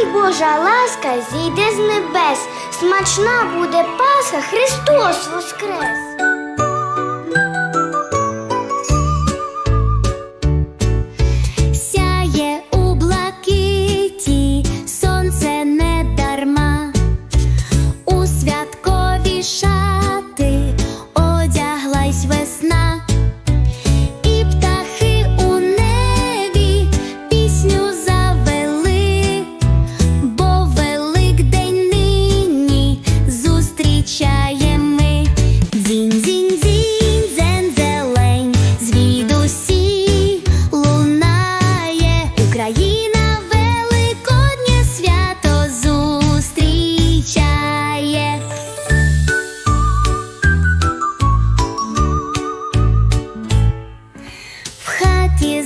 Хай Божа ласка зійде з небес, смачна буде Пасха, Христос Воскрес!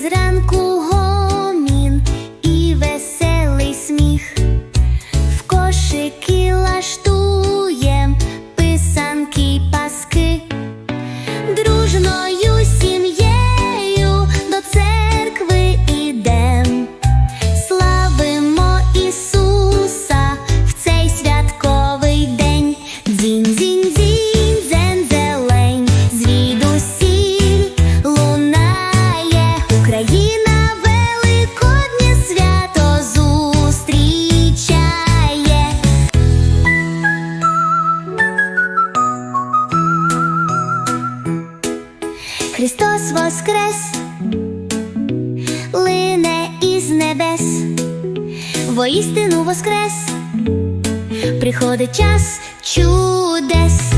зранку. Христос воскрес, лине із небес, воістину воскрес, приходить час чудес.